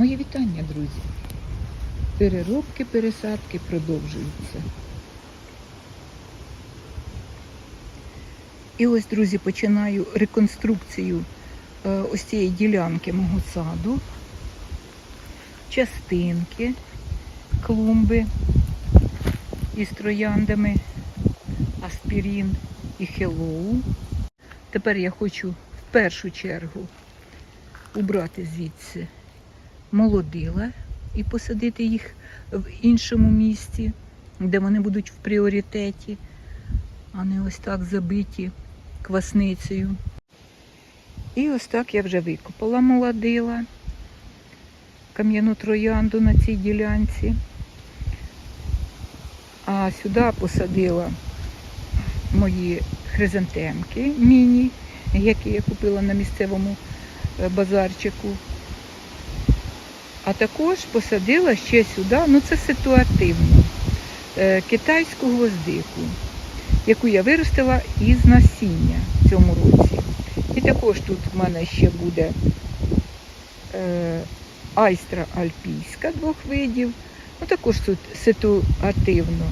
Мої вітання, друзі. Переробки, пересадки продовжуються. І ось, друзі, починаю реконструкцію е, ось цієї ділянки мого саду. Частинки, клумби із трояндами, аспірін і хеллоу. Тепер я хочу в першу чергу убрати звідси молодила і посадити їх в іншому місці, де вони будуть в пріоритеті, а не ось так забиті квасницею. І ось так я вже викопала молодила, кам'яну троянду на цій ділянці. А сюди посадила мої хризантемки міні, які я купила на місцевому е, базарчику. А також посадила ще сюди, ну це ситуативно, е, китайську гвоздику, яку я виростила із насіння в цьому році. І також тут в мене ще буде е, айстра альпійська двох видів. Ну також тут ситуативно.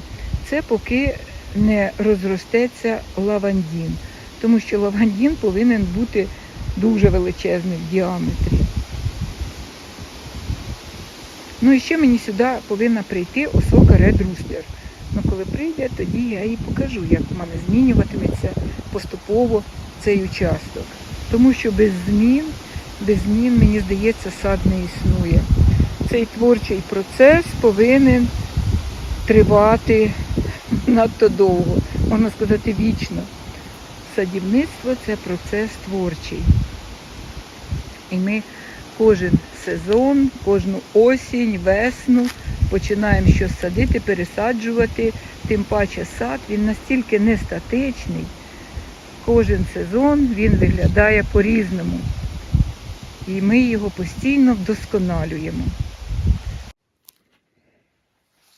Це поки не розростеться лавандін, тому що лавандін повинен бути дуже величезний в діаметрі. Ну і ще мені сюди повинна прийти осока Red Rooster. Ну коли прийде, тоді я і покажу, як в мене змінюватиметься поступово цей участок. Тому що без змін, без змін, мені здається, сад не існує. Цей творчий процес повинен тривати надто довго, можна сказати, вічно. Садівництво це процес творчий. І ми кожен сезон, кожну осінь, весну починаємо щось садити, пересаджувати. Тим паче сад, він настільки не статичний. Кожен сезон він виглядає по-різному. І ми його постійно вдосконалюємо.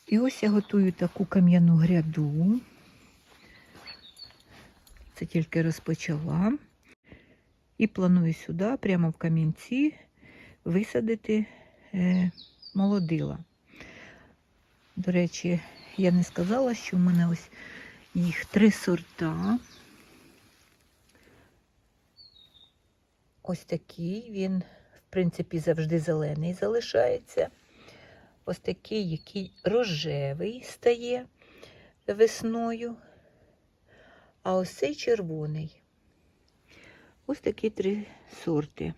І ось я готую таку кам'яну гряду. Це тільки розпочала. І планую сюди, прямо в камінці, висадити е, молодила. До речі, я не сказала, що в мене ось їх три сорта. Ось такий, він, в принципі, завжди зелений залишається. Ось такий, який рожевий стає весною. А ось цей червоний. Ось такі три сорти.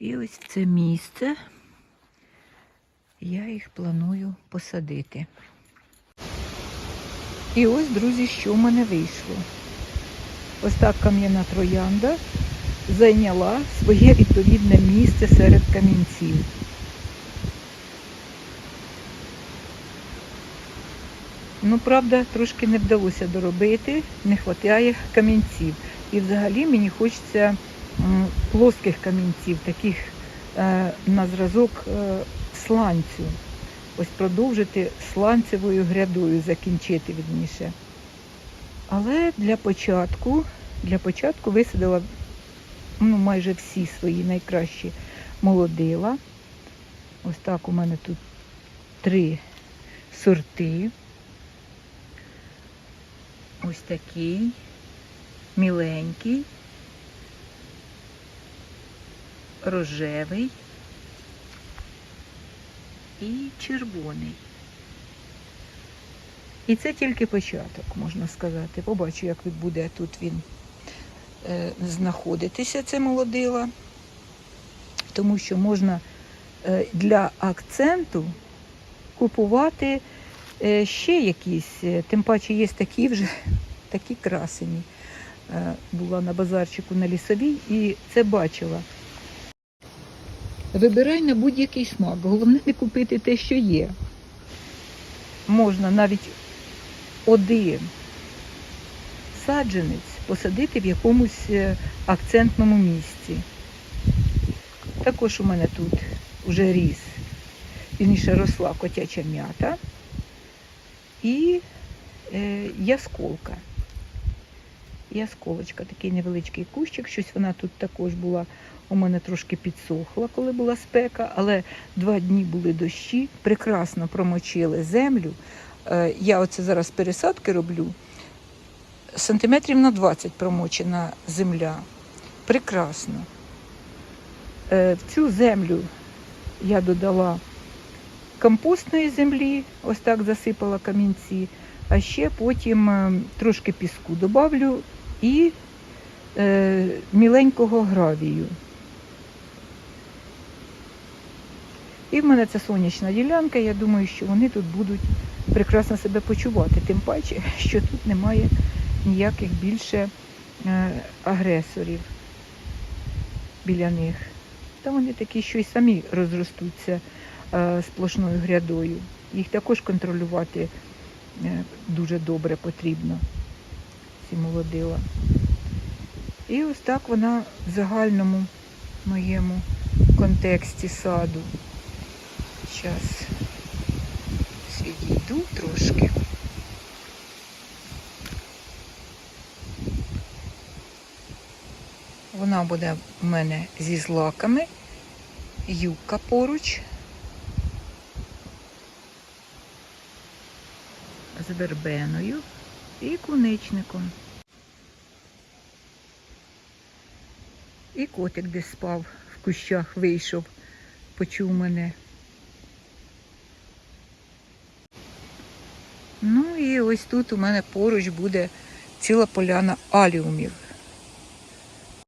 І ось це місце я їх планую посадити. І ось, друзі, що в мене вийшло. Ось так кам'яна троянда зайняла своє відповідне місце серед камінців. Ну, правда, трошки не вдалося доробити, не вистачає камінців. І взагалі мені хочеться плоских камінців, таких е, на зразок е, сланцю. Ось продовжити сланцевою грядою, закінчити відніше. Але для початку, для початку висадила ну, майже всі свої найкращі молодила. Ось так у мене тут три сорти. Ось такий міленький, рожевий і червоний. І це тільки початок, можна сказати. Побачу, як буде тут він е, знаходитися, це молодила. Тому що можна е, для акценту купувати е, ще якісь, е, тим паче є такі вже такі красені. Е, Була на базарчику на лісовій і це бачила. Вибирай на будь-який смак. Головне не купити те, що є. Можна навіть один саджанець посадити в якомусь е, акцентному місці. Також у мене тут вже ріс, вірніше росла котяча м'ята і е, ясколка. І осколочка. Такий невеличкий кущик. Щось вона тут також була. У мене трошки підсохла, коли була спека, але два дні були дощі, прекрасно промочили землю. Е, Я оце зараз пересадки роблю. Сантиметрів на 20 промочена земля. Прекрасно. Е, В цю землю я додала компостної землі, ось так засипала камінці, а ще потім е, трошки піску добавлю і е, міленького гравію. І в мене це сонячна ділянка, я думаю, що вони тут будуть прекрасно себе почувати, тим паче, що тут немає ніяких більше е, агресорів біля них. Та вони такі, що й самі розростуться е, сплошною грядою. Їх також контролювати е, дуже добре потрібно, ці молодила. І ось так вона в загальному моєму контексті саду. Зараз відійду трошки. Вона буде в мене зі злаками, юбка поруч, з вербеною і куничником. І котик десь спав в кущах, вийшов, почув мене. Ну і ось тут у мене поруч буде ціла поляна аліумів.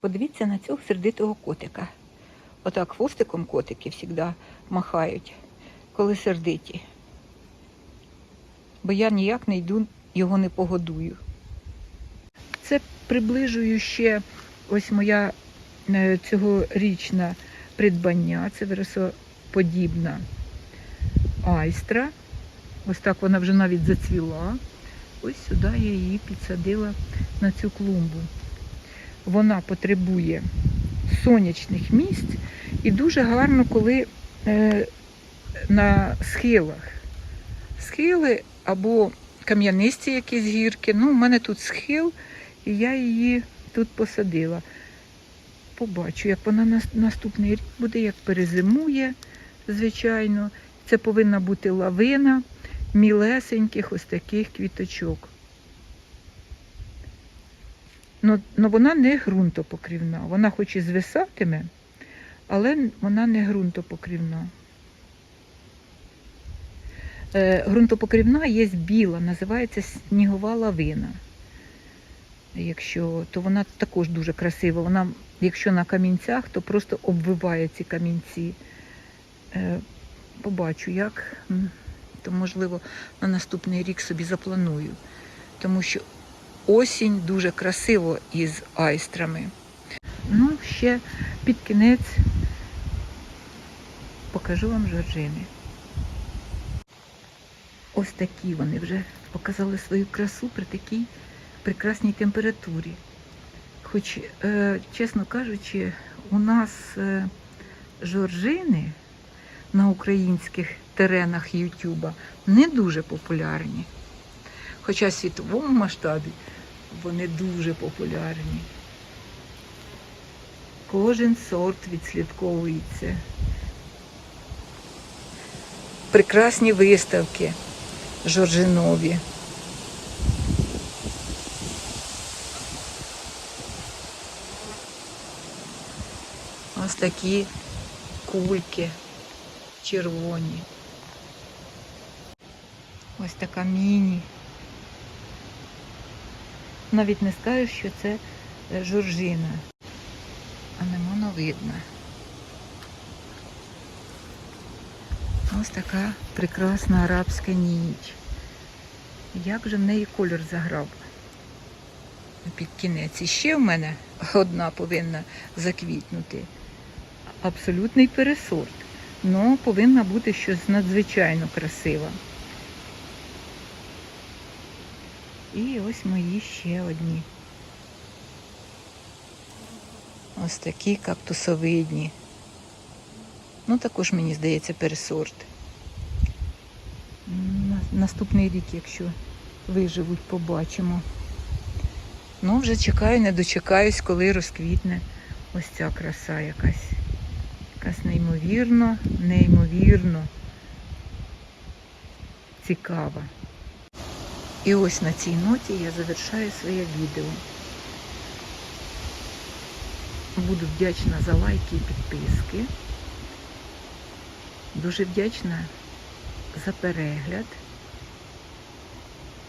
Подивіться на цього сердитого котика. Отак хвостиком котики завжди махають, коли сердиті. Бо я ніяк не йду, його не погодую. Це приближую ще ось моя е, цьогорічна придбання. Це виросоподібна айстра. Ось так вона вже навіть зацвіла. Ось сюди я її підсадила на цю клумбу. Вона потребує сонячних місць і дуже гарно, коли е, на схилах. Схили або кам'янисті якісь гірки. Ну, у мене тут схил, і я її тут посадила. Побачу, як вона наступний рік буде, як перезимує, звичайно. Це повинна бути лавина мілесеньких ось таких квіточок. Ну, ну вона не ґрунтопокрівна. Вона хоч і звисатиме, але вона не ґрунтопокрівна. Е, ґрунтопокрівна є біла, називається снігова лавина. Якщо, то вона також дуже красива. Вона, якщо на камінцях, то просто обвиває ці камінці. Е, побачу, як, то можливо на наступний рік собі запланую. Тому що осінь дуже красиво із айстрами. Ну, ще під кінець покажу вам жоржини. Ось такі вони вже показали свою красу при такій прекрасній температурі. Хоч, е, чесно кажучи, у нас е, жоржини на українських теренах Ютуба не дуже популярні. Хоча в світовому масштабі вони дуже популярні. Кожен сорт відслідковується. Прекрасні виставки жоржинові. Ось такі кульки червоні. Ось така міні. Навіть не скажеш, що це е, жоржина. А не видно. Ось така прекрасна арабська ніч. Як же в неї колір заграв під кінець. І ще в мене одна повинна заквітнути. Абсолютний пересорт. Ну, повинна бути щось надзвичайно красиве. І ось мої ще одні. Ось такі кактусовидні. Ну, також, мені здається, пересорт. На- Наступний рік, якщо виживуть, побачимо. Ну, вже чекаю, не дочекаюсь, коли розквітне ось ця краса якась. Якась неймовірно, неймовірно цікава. І ось на цій ноті я завершаю своє відео. Буду вдячна за лайки і підписки. Дуже вдячна за перегляд.